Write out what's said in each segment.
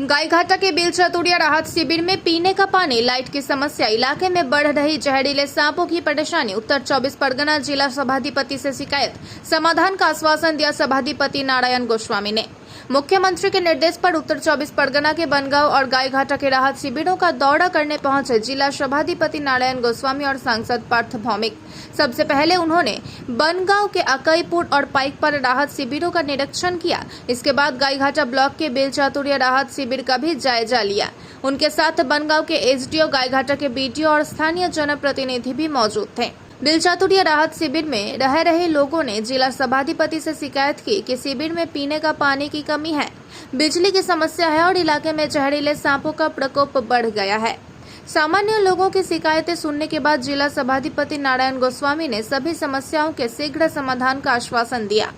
गायघाटा के बेलचतुड़िया राहत शिविर में पीने का पानी, लाइट की समस्या, इलाके में बढ़ रही जहरीले सांपों की परेशानी, उत्तर 24 परगना जिला सभाधिपति से शिकायत। समाधान का आश्वासन दिया सभाधिपति नारायण गोस्वामी ने। मुख्यमंत्री के निर्देश पर उत्तर 24 परगना के बनगांव और गायघाटा के राहत शिविरों का दौरा करने पहुँचे जिला सभाधिपति नारायण गोस्वामी और सांसद पार्थ भौमिक। सबसे पहले उन्होंने बनगांव के अकईपुर और पाइक पर राहत शिविरों का निरीक्षण किया। इसके बाद गायघाटा ब्लॉक के बेलचातुरिया राहत शिविर का भी जायजा लिया। उनके साथ बनगांव के एसडीओ, गायघाटा के बीडीओ और स्थानीय जनप्रतिनिधि भी मौजूद थे। बिलचातुरिया राहत शिविर में रह रहे लोगों ने जिला सभाधिपति से शिकायत की कि शिविर में पीने का पानी की कमी है, बिजली की समस्या है और इलाके में जहरीले सांपों का प्रकोप बढ़ गया है। सामान्य लोगों की शिकायतें सुनने के बाद जिला सभाधिपति नारायण गोस्वामी ने सभी समस्याओं के शीघ्र समाधान का आश्वासन दिया।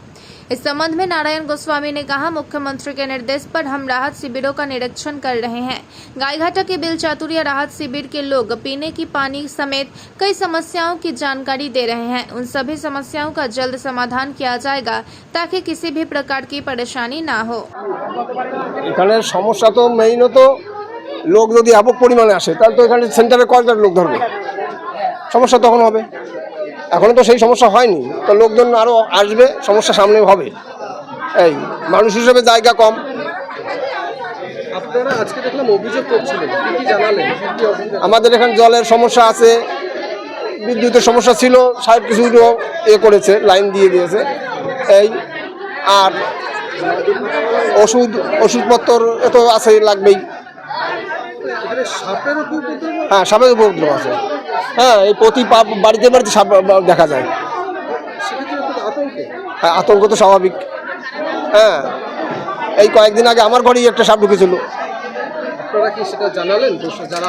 इस संबंध में नारायण गोस्वामी ने कहा मुख्यमंत्री के निर्देश पर हम राहत शिविरों का निरीक्षण कर रहे हैं गायघाटा के बिल चातुर्य राहत शिविर के लोग पीने की पानी समेत कई समस्याओं की जानकारी दे रहे हैं उन सभी समस्याओं का जल्द समाधान किया जाएगा ताकि किसी भी प्रकार की परेशानी ना हो এখানে সমস্যা তো মেইনত লোক যদি ব্যাপক পরিমাণে আসে তাহলে তো এখানে সেন্টারে কয়েকটা লোক ধরবে সমস্যা তখন হবে এখনও তো সেই সমস্যা হয়নি। তো লোকজন আরও আসবে সমস্যা সামনে হবে। এই মানুষ হিসেবে জায়গা কম। আপনারা আজকে দেখলাম অভিযোগ করছিলেন কি কি জানালেন? কি কি অসুবিধা আমাদের এখানে জলের সমস্যা আছে বিদ্যুতের সমস্যা ছিল সাহেব কিছু এ করেছে লাইন দিয়ে দিয়েছে। এই আর ওষুধ ওষুধপত্র এত আছে লাগবেই এখানে সাপের উপর উপদ্রব হ্যাঁ সাপের উপদ্রব আছে। হ্যাঁ এই প্রতি বাড়িতে বাড়িতে সাপ দেখা যায়। হ্যাঁ আতঙ্ক তো স্বাভাবিক। হ্যাঁ এই কয়েকদিন আগে আমার ঘরেই একটা সাপ ঢুকেছিল।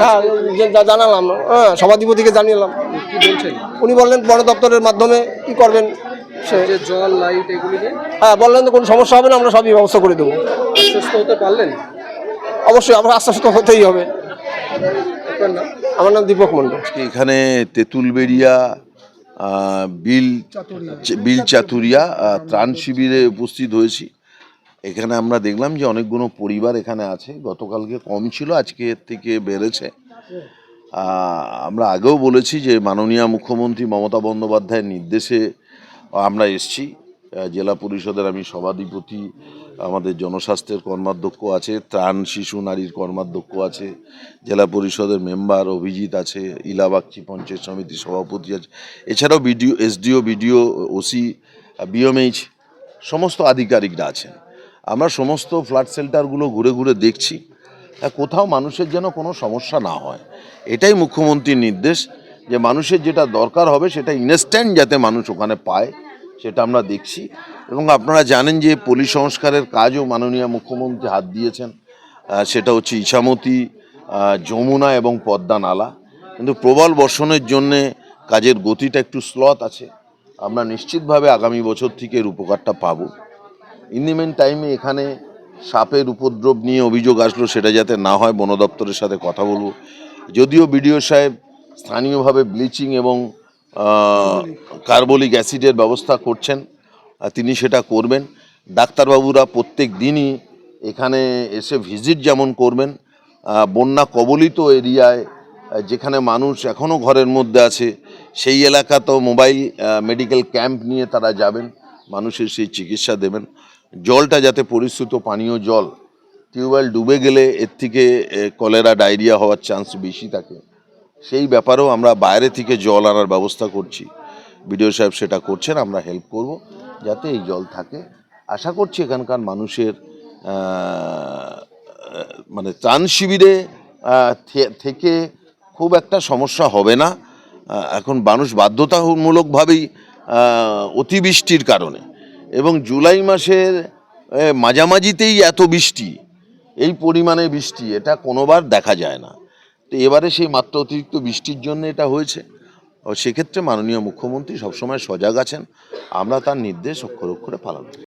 হ্যাঁ জানালাম হ্যাঁ সভাধিপতিকে জানিয়ে কি উনি বললেন বন দপ্তরের মাধ্যমে কি করবেন? সে জল লাইট এগুলি হ্যাঁ বললেন তো কোনো সমস্যা হবে না আমরা সবই ব্যবস্থা করে দেবো। আশ্বস্ত হতে পারলেন? অবশ্যই আমরা আস্তে আস্তে হতেই হবে। আমার নাম দীপক আজকে এখানে তেঁতুলবেড়িয়া বিল বিল চাতুরিয়া ত্রাণ শিবিরে উপস্থিত হয়েছি। এখানে আমরা দেখলাম যে অনেকগুলো পরিবার এখানে আছে। গতকালকে কম ছিল, আজকে থেকে বেড়েছে। আমরা আগেও বলেছি যে মাননীয় মুখ্যমন্ত্রী মমতা বন্দ্যোপাধ্যায়ের নির্দেশে আমরা এসছি। জেলা পরিষদের আমি সভাধিপতি আমাদের জনস্বাস্থ্যের কর্মাধ্যক্ষ আছে, ত্রাণ শিশু নারীর কর্মাধ্যক্ষ আছে, জেলা পরিষদের মেম্বার অভিজিৎ আছে ইলাবাগচি পঞ্চায়েত সমিতির সভাপতি আছে, এছাড়াও BDO, SDO, BDO, OC, BMH, সমস্ত আধিকারিকরা আছেন। আমরা সমস্ত ফ্লাড সেল্টারগুলো ঘুরে ঘুরে দেখছি কোথাও মানুষের যেন কোনো সমস্যা না হয়। এটাই মুখ্যমন্ত্রীর নির্দেশ যে মানুষের যেটা দরকার হবে সেটা ইনস্ট্যান্ট যাতে মানুষ ওখানে পায়। সেটা আমরা দেখছি। এবং আপনারা জানেন যে পলি সংস্কারের কাজও মাননীয় মুখ্যমন্ত্রী হাত দিয়েছেন। সেটা হচ্ছে ইছামতি যমুনা এবং পদ্মা নালা। কিন্তু প্রবল বর্ষণের জন্যে কাজের গতিটা একটু স্লথ আছে। আমরা নিশ্চিতভাবে আগামী বছর থেকে এর উপকারটা পাবো। ইন দি মেন টাইমে এখানে সাপের উপদ্রব নিয়ে অভিযোগ আসলো, সেটা যাতে না হয় বন দপ্তরের সাথে কথা বলব। যদিও বিডিও সাহেব স্থানীয়ভাবে ব্লিচিং এবং কার্বলিক অ্যাসিডের ব্যবস্থা করছেন তিনি সেটা করবেন। ডাক্তারবাবুরা প্রত্যেক দিনই এখানে এসে ভিজিট যেমন করবেন বন্যা কবলিত এরিয়ায় যেখানে মানুষ এখনও ঘরের মধ্যে আছে, সেই এলাকা তো মোবাইল মেডিকেল ক্যাম্প নিয়ে তারা যাবেন, মানুষের সেই চিকিৎসা দেবেন। জলটা যাতে পরিশ্রুত পানীয় জল, টিউবওয়েল ডুবে গেলে এর থেকে কলেরা, ডায়রিয়া হওয়ার চান্স বেশি থাকে। সেই ব্যাপারেও আমরা বাইরে থেকে জল আনার ব্যবস্থা করছি। বিডিও সাহেব সেটা করছেন, আমরা হেল্প করব যাতে এই জল থাকে। আশা করছি এখানকার মানুষের মানে ত্রাণ শিবিরে থেকে খুব একটা সমস্যা হবে না। এখন মানুষ বাধ্যতামূলকভাবেই অতিবৃষ্টির কারণে। এবং জুলাই মাসের মাঝামাঝিতেই এত বৃষ্টি, এই পরিমাণে বৃষ্টি, এটা কোনোবার দেখা যায় না। তো এবারে সেই মাত্র অতিরিক্ত বৃষ্টির জন্য এটা হয়েছে। সেক্ষেত্রে মাননীয় মুখ্যমন্ত্রী সবসময় সজাগ আছেন। আমরা তার নির্দেশ অক্ষর অক্ষরে পালন করি।